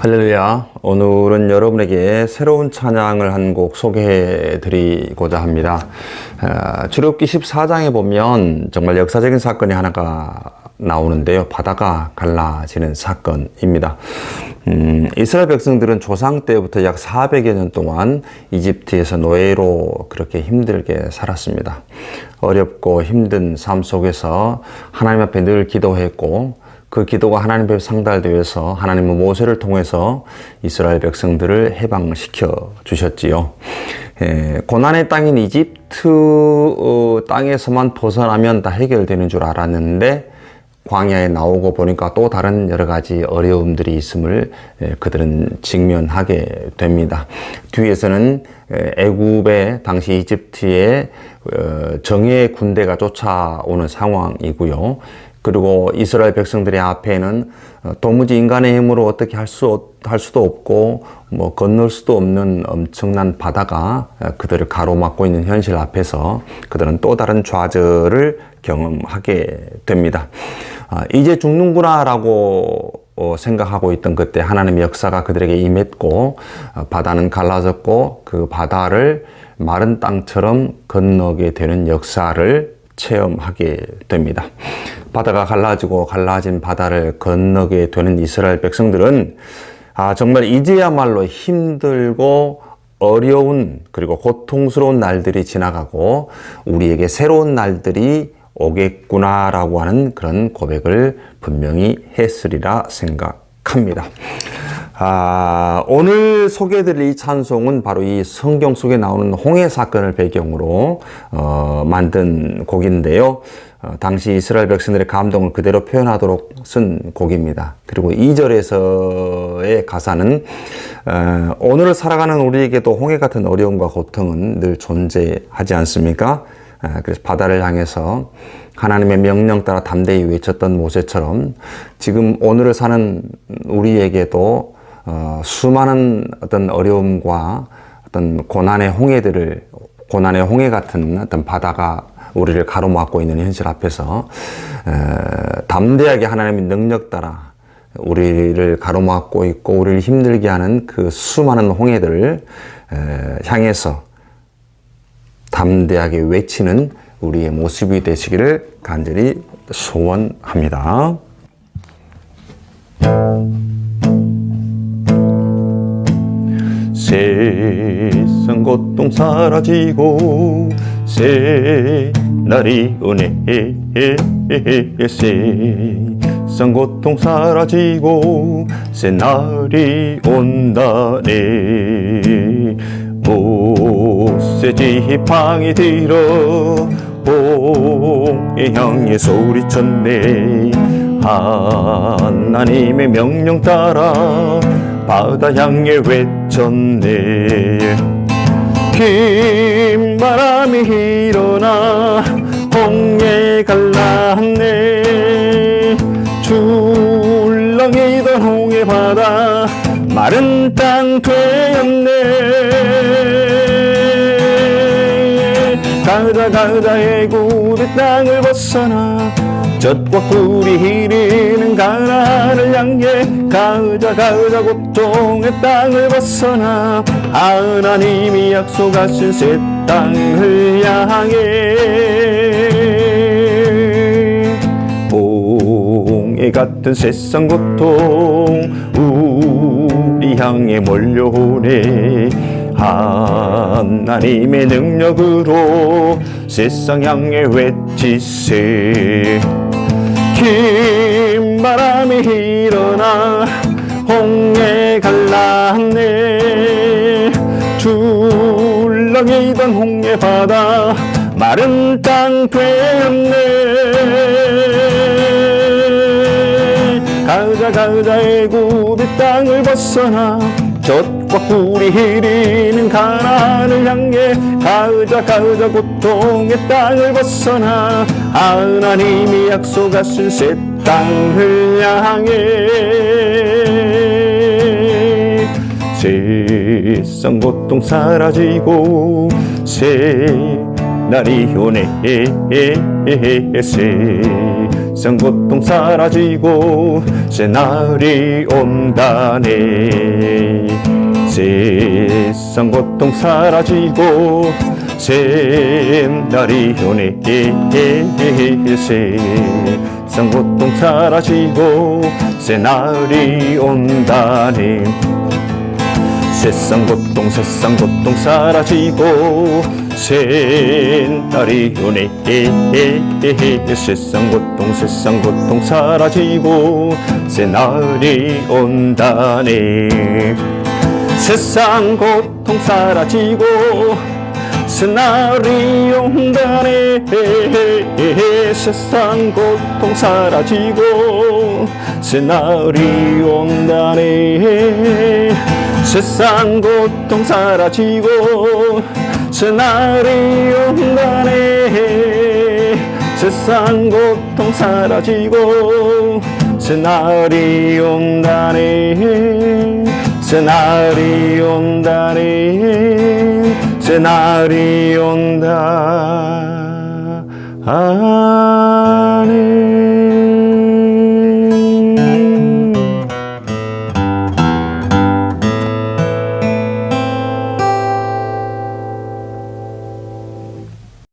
할렐루야. 오늘은 여러분에게 새로운 찬양을 한 곡 소개해 드리고자 합니다. 어, 출애굽기 14장에 보면 정말 역사적인 사건이 하나가 나오는데요. 바다가 갈라지는 사건입니다. 음, 이스라엘 백성들은 조상 때부터 약 400여 년 동안 이집트에서 노예로 그렇게 힘들게 살았습니다. 어렵고 힘든 삶 속에서 하나님 앞에 늘 기도했고 그 기도가 하나님 앞에 상달되어서 하나님은 모세를 통해서 이스라엘 백성들을 해방시켜 주셨지요. 에, 고난의 땅인 이집트 어, 땅에서만 벗어나면 다 해결되는 줄 알았는데 광야에 나오고 보니까 또 다른 여러 가지 어려움들이 있음을 그들은 직면하게 됩니다. 뒤에서는 애굽의 당시 이집트의 어, 정예의 군대가 쫓아오는 상황이고요. 그리고 이스라엘 백성들의 앞에는 어, 도무지 인간의 힘으로 어떻게 할 수, 할 수도 없고, 뭐, 건널 수도 없는 엄청난 바다가 그들을 가로막고 있는 현실 앞에서 그들은 또 다른 좌절을 경험하게 됩니다. 아, 이제 죽는구나라고 어, 생각하고 있던 그때 하나님의 역사가 그들에게 임했고, 어, 바다는 갈라졌고, 그 바다를 마른 땅처럼 건너게 되는 역사를 체험하게 됩니다. 바다가 갈라지고 갈라진 바다를 건너게 되는 이스라엘 백성들은 아, 정말 이제야말로 힘들고 어려운 그리고 고통스러운 날들이 지나가고 우리에게 새로운 날들이 오겠구나라고 하는 그런 고백을 분명히 했으리라 생각합니다. 아, 오늘 소개해드릴 이 찬송은 바로 이 성경 속에 나오는 홍해 사건을 배경으로 어, 만든 곡인데요. 어, 당시 이스라엘 백성들의 감동을 그대로 표현하도록 쓴 곡입니다. 그리고 2절에서의 가사는 어, 오늘을 살아가는 우리에게도 홍해 같은 어려움과 고통은 늘 존재하지 않습니까? 어, 그래서 바다를 향해서 하나님의 명령 따라 담대히 외쳤던 모세처럼 지금 오늘을 사는 우리에게도 어, 수많은 어떤 어려움과 어떤 고난의 홍해들을 고난의 홍해 같은 어떤 바다가 우리를 가로막고 있는 현실 앞에서 에, 담대하게 하나님의 능력 따라 우리를 가로막고 있고 우리를 힘들게 하는 그 수많은 홍해들을 에, 향해서 담대하게 외치는 우리의 모습이 되시기를 간절히 소원합니다. 세상 고통 사라지고 새 날이 오네. 세상 고통 사라지고 새 날이 온다네. 모세 지팡이 들어 홍해 향해 소리쳤네. 하나님의 명령 따라 바다 향해 외쳤네 긴 바람이 일어나 홍해 갈랐네 줄렁이던 홍해 바다 마른 땅 되었네. 가다 가다 애굽의 땅을 벗어나 젖과 꿀이 흐르는 가나안을 향해 가자 가자 고통의 땅을 벗어나 하나님이 약속하신 새 땅을 향해 봉해 같은 세상 고통 우리 향해 몰려오네. 하나님의 능력으로 세상 향해 외치세 긴 바람이 일어나 홍해 갈랐네 줄렁이던 홍해 바다 마른 땅 되었네. 가자 가자 애굽의 땅을 벗어나 젖과 꿀이 흐르는 가나안을 향해 가자 가자 고통의 땅을 벗어나 하나님이 약속하신 새 땅을 향해 세상 고통 사라지고 새 날이 오네. 세 상 고통 사라지고 새 날이 온다네. 세상 고통 사라지고 새 날이 오네. 세상 고통 사라지고 새 날이 온다네. 세상 고통 세상 고통 사라지고 새 날이 오네 세상 고통 세상 고통 사라지고 새 날이 온다네. 세상 고통 사라지고 새 날이 온다네. 세상 고통 사라지고 새 날이 온다네. 세상 고통 사라지고 새 날이 온다네 세상 고통 사라지고 새 날이 온다네 새 날이 온다네 새 날이 온다. 아